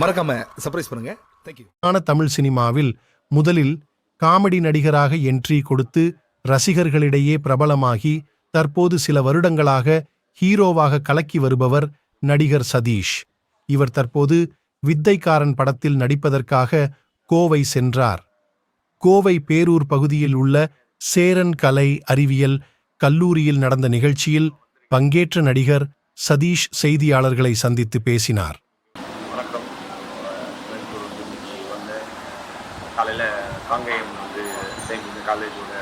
மறக்காம சர்ப்ரைஸ் பண்ணுங்க. தேங்க்யூ தமிழ் சினிமாவில் முதலில் காமெடி நடிகராக என்ட்ரி கொடுத்து ரசிகர்களிடையே பிரபலமாகி தற்போது சில வருடங்களாக ஹீரோவாக கலக்கி வருபவர் நடிகர் சதீஷ். இவர் தற்போது வித்தைக்காரன் படத்தில் நடிப்பதற்காக கோவை சென்றார். கோவை பேரூர் பகுதியில் உள்ள சேரன் கலை அறிவியல் கல்லூரியில் நடந்த நிகழ்ச்சியில் பங்கேற்ற நடிகர் சதீஷ் செய்தியாளர்களை சந்தித்து பேசினார் வணக்கம் கோயம்புத்தூர் வந்து இன்னைக்கு வந்து காலையில் காங்கேயம் வந்து செயின்ட் இந்த காலேஜோட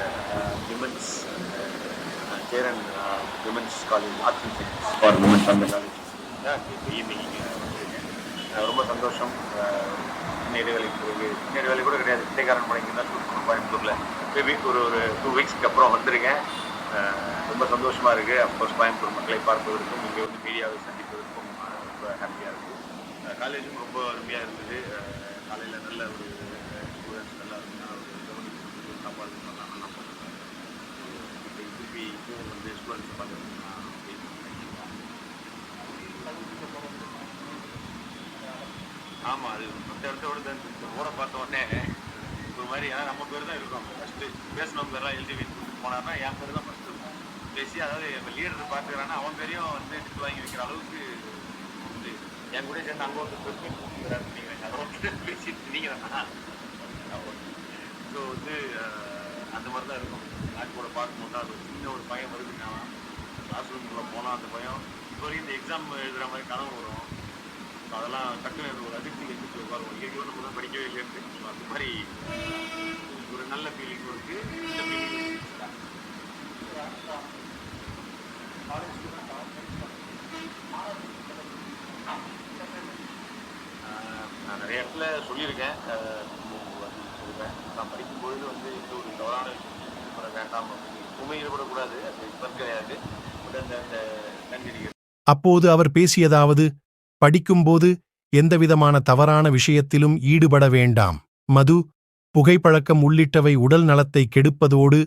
women's Cheran women's college arts science. For women's அந்த காலேஜ் ஈவினிங் வந்திருக்கேன். அஹ் ரொம்ப சந்தோஷம். இடைவேளைக்கு பிறகு இடைவேளை கூட கிடையாது. வித்தைக்காரன் படம் தான் ஷூட் பண்ணோம் கோயம்புத்தூரில். மேபி ஒரு ஒரு டூ வீக்ஸ்க்கு அப்புறம் வந்திருக்கேன். ரொம்ப சந்தோஷமாக இருக்குது அஃப்கோர்ஸ் கோயம்புத்தூர் மக்களை பார்ப்பதற்கும் இங்கே வந்து மீடியாவை சந்திப்பதற்கும் ரொம்ப ஹாப்பியாக இருக்குது காலேஜும் ரொம்ப அருமையாக இருந்தது. காலையில் நல்ல ஒரு ஸ்டூடெண்ட்ஸ் நல்லா இருந்தால் ஒரு கவனிப்பு சாப்பாடு பண்ணலாம் நல்லா பண்ணுறாங்க இப்போ திருப்பி இதுவும் வந்து ஸ்டூடெண்ட்ஸ் பார்த்து ஆமாம் அது மற்ற இடத்தோட தான் இந்த ஊரை பார்த்த உடனே ஒரு மாதிரி ஏன்னா நம்ம பேர் தான் இருக்கும். ஃபஸ்ட்டு பேசினவங்க பேர்லாம் எழுதி வீட்டுக்கு போனார்னா என் பேர் தான் ஃபஸ்ட்டு இருக்கும் பேசி அதாவது இப்போ லீடர் பார்த்துக்கிறான்னா அவன் பேரையும் வந்து எடுத்து வாங்கி வைக்கிற அளவுக்கு வந்து என் கூட சேர்ந்து அங்கே ஒருத்தர் பெருமை நீங்கள் அதை வந்து பேசிட்டு நீங்கள் தான் ஸோ வந்து அஹ், அந்த மாதிரி தான் இருக்கும். நாட்டு கூட பார்க்கும்போது அது ஒரு சின்ன ஒரு பயம் வருதுன்னா கிளாஸ் ரூம்குள்ளே போனால் அந்த பயம். இப்போ வரைக்கும் இந்த எக்ஸாம் எழுதுகிற மாதிரி கனவு வரும். அதெல்லாம் டக்குனு ஒரு அதிர்ச்சி எந்திரிச்சு உட்காருவோம். இயற்கையோ நம்ம தான் படிக்கவே இல்லைன்னு அந்த மாதிரி ஒரு நல்ல ஃபீலிங் இருக்கு. இந்த ஃபீலிங் நான் நிறைய இடத்துல சொல்லியிருக்கேன். நான் படிக்கும்பொழுது வந்து இந்த ஒரு தவறான விஷயம் ஈடுபட வேண்டாம் அப்படின்னு எப்பவுமே ஈடுபடக்கூடாது அது இப்போ கிடையாது. பட் அந்த அந்த அப்போது அவர் பேசியதாவது படிக்கும்போது எந்தவிதமான தவறான விஷயத்திலும் ஈடுபட வேண்டாம். மது புகைப்பழக்கம் உள்ளிட்டவை உடல் நலத்தை கெடுப்பதோடு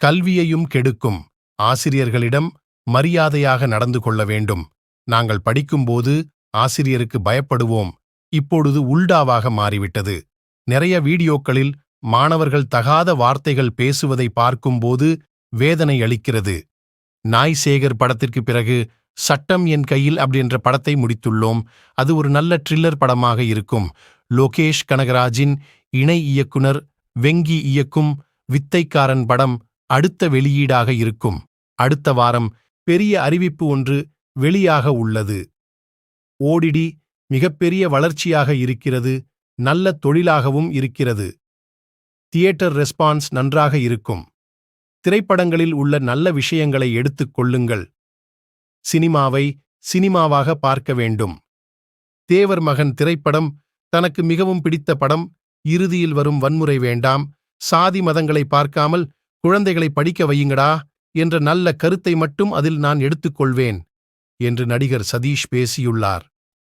கல்வியையும் கெடுக்கும். ஆசிரியர்களிடம் மரியாதையாக நடந்து கொள்ள வேண்டும். நாங்கள் படிக்கும்போது ஆசிரியருக்கு பயப்படுவோம். இப்பொழுது உல்டாவாக மாறிவிட்டது. நிறைய வீடியோக்களில் மாணவர்கள் தகாத வார்த்தைகள் பேசுவதை பார்க்கும்போது வேதனை அளிக்கிறது. நாய் சேகர் படத்திற்கு பிறகு சட்டம் என் கையில் அப்படின்ற படத்தை முடித்துள்ளோம். அது ஒரு நல்ல ட்ரில்லர் படமாக இருக்கும். லோகேஷ் கனகராஜின் இணை இயக்குனர் வெங்கி இயக்கும் வித்தைக்காரன் படம் அடுத்த வெளியீடாக இருக்கும். அடுத்த வாரம் பெரிய அறிவிப்பு ஒன்று வெளியாக உள்ளது. ஓடிடி மிகப்பெரிய வளர்ச்சியாக இருக்கிறது. நல்ல தொழிலாகவும் இருக்கிறது. தியேட்டர் ரெஸ்பான்ஸ் நன்றாக இருக்கும். திரைப்படங்களில் உள்ள நல்ல விஷயங்களை எடுத்துக் கொள்ளுங்கள். சினிமாவை சினிமாவாக பார்க்க வேண்டும். தேவர் மகன் திரைப்படம் தனக்கு மிகவும் பிடித்த படம். இறுதியில் வரும் வன்முறை வேண்டாம். சாதி மதங்களை பார்க்காமல் குழந்தைகளை படிக்க வையுங்கடா என்ற நல்ல கருத்தை மட்டும் அதில் நான் எடுத்துக்கொள்வேன் என்று நடிகர் சதீஷ் பேசியுள்ளார்.